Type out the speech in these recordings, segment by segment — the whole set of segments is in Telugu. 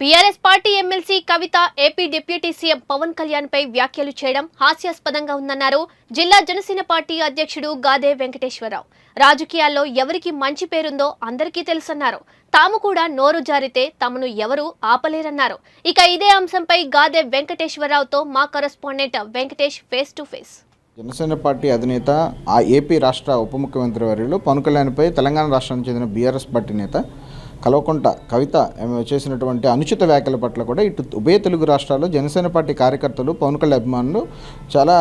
BRS party MLC Kavitha AP deputy CM Pawan Kalyan పై వ్యాఖ్యలు చేయడం హాస్యాస్పదంగా ఉందన్నారు జిల్లా జనసేన పార్టీ అధ్యక్షుడు గాదే వెంకటేశ్వరరావు. రాజకీయాల్లో ఎవరికి మంచి పేరుందో అందరికీ తెలుసన్నారు. తాము కూడా నోరు జారితే తమను ఎవరూ ఆపలేరన్నారు. ఇక ఇదే అంశంపై గాదే వెంకటేశ్వరరావుతో మా correspondent Venkatesh face to face. Janasena party అధినేత ఆ ఏపీ రాష్ట్ర ఉప ముఖ్యమంత్రి వర్యులు పవన్ కళ్యాణ్పై తెలంగాణ రాష్ట్రానికి చెందిన బీఆర్ఎస్ పార్టీ నేత కలవకుంట కవిత ఆమె చేసినటువంటి అనుచిత వ్యాఖ్యల పట్ల కూడా ఇటు ఉభయ తెలుగు రాష్ట్రాల్లో జనసేన పార్టీ కార్యకర్తలు పవన్ కళ్యాణ్ అభిమానులు చాలా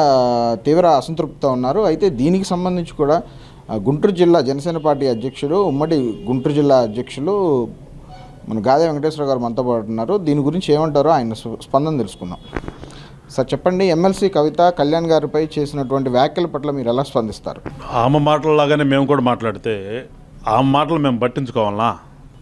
తీవ్ర అసంతృప్తితో ఉన్నారు. అయితే దీనికి సంబంధించి కూడా గుంటూరు జిల్లా జనసేన పార్టీ అధ్యక్షుడు ఉమ్మడి గుంటూరు జిల్లా అధ్యక్షులు మన గాదే వెంకటేశ్వర గారు మనతో పాటు ఉన్నారు. దీని గురించి ఏమంటారో ఆయన స్పందన తెలుసుకుందాం. సార్ చెప్పండి ఎమ్మెల్సీ కవిత కళ్యాణ్ గారిపై చేసినటువంటి వ్యాఖ్యల పట్ల మీరు ఎలా స్పందిస్తారు? ఆమె మాటలలాగానే మేము కూడా మాట్లాడితే ఆమె మాటలు మేము పట్టించుకోవాలా?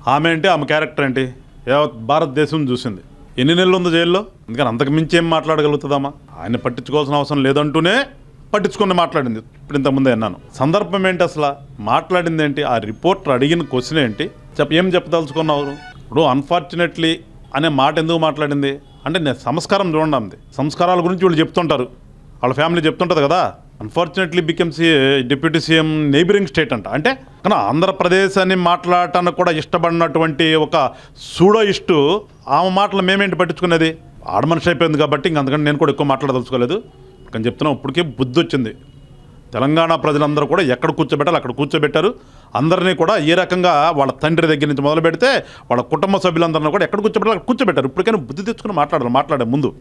ఆమె ఏంటి ఆమె క్యారెక్టర్ ఏంటి? యావత్ భారతదేశం చూసింది. ఎన్ని నెలలు ఉందో జైల్లో? అందుకని అంతకు మించి ఏం మాట్లాడగలుగుతుందామా ఆయన పట్టించుకోవాల్సిన అవసరం లేదంటూనే పట్టించుకొని మాట్లాడింది. ఇప్పుడు ఇంతకుముందే అన్నాను. సందర్భం ఏంటి అసలు? మాట్లాడింది ఏంటి? ఆ రిపోర్టర్ అడిగిన క్వశ్చన్ ఏంటి? చెప్ప ఏం చెప్పదలుచుకున్నావు? ఇప్పుడు అన్ఫార్చునేట్లీ అనే మాట ఎందుకు మాట్లాడింది? అంటే నేను సంస్కారం చూడండి సంస్కారాల గురించి వీళ్ళు చెప్తుంటారు. వాళ్ళ ఫ్యామిలీ చెప్తుంటుంది కదా? Unfortunately becomes deputy CM neighbouring state అంట. అంటే కానీ ఆంధ్రప్రదేశ్ అని మాట్లాడటానికి కూడా ఇష్టపడినటువంటి ఒక సూడో ఇష్టు ఆమె మాటలు మేమేంటి పట్టించుకునేది? ఆడమనిషి అయిపోయింది కాబట్టి ఇంక అందుకని నేను కూడా ఎక్కువ మాట్లాడదలుచుకోలేదు. కానీ చెప్తున్నాం ఇప్పటికే బుద్ధి వచ్చింది. తెలంగాణ ప్రజలందరూ కూడా ఎక్కడ కూర్చోబెట్టాలి అక్కడ కూర్చోబెట్టారు. అందరినీ కూడా ఏ రకంగా వాళ్ళ తండ్రి దగ్గర నుంచి మొదలు పెడితే వాళ్ళ కుటుంబ సభ్యులందరినీ కూడా ఎక్కడ కూర్చోబెట్టాలి అక్కడ కూర్చోబెట్టారు. ఇప్పటికైనా బుద్ధి తెచ్చుకుని మాట్లాడాలి మాట్లాడే ముందు.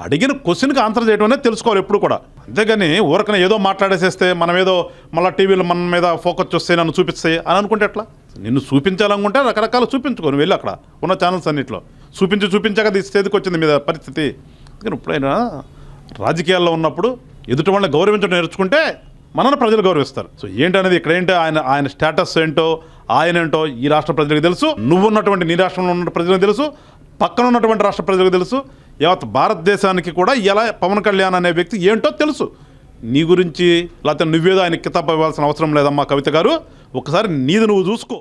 అడిగిన క్వశ్చన్కి ఆన్సర్ చేయడం అనేది తెలుసుకోవాలి ఎప్పుడు కూడా. అంతేగాని ఊరకన ఏదో మాట్లాడేసేస్తే మనం ఏదో మళ్ళీ టీవీలో మన మీద ఫోకస్ చూస్తే నన్ను చూపిస్తాయి అని అనుకుంటే ఎట్లా? నిన్ను చూపించాలనుకుంటే రకరకాలు చూపించుకోను వెళ్ళి అక్కడ ఉన్న ఛానల్స్ అన్నింటిలో. చూపించి చూపించాక ఈ స్టేజ్కి వచ్చింది మీద పరిస్థితి. అందుకని ఇప్పుడైనా రాజకీయాల్లో ఉన్నప్పుడు ఎదుటి వాళ్ళని గౌరవించడం నేర్చుకుంటే మనల్ని ప్రజలు గౌరవిస్తారు. సో ఏంటనేది ఇక్కడ ఏంటో ఆయన ఆయన స్టేటస్ ఏంటో ఆయన ఏంటో ఈ రాష్ట్ర ప్రజలకు తెలుసు. నువ్వు ఉన్నటువంటి నీ రాష్ట్రంలో ఉన్న ప్రజలకు తెలుసు. పక్కన ఉన్నటువంటి రాష్ట్ర ప్రజలకు తెలుసు యావత్ భారతదేశానికి కూడా ఎలా పవన్ కళ్యాణ్ అనే వ్యక్తి ఏంటో తెలుసు. నీ గురించి లేకపోతే నువ్వేదో ఆయన కితాబ్ ఇవ్వాల్సిన అవసరం లేదమ్మా కవిత గారు. ఒకసారి నీది నువ్వు చూసుకో.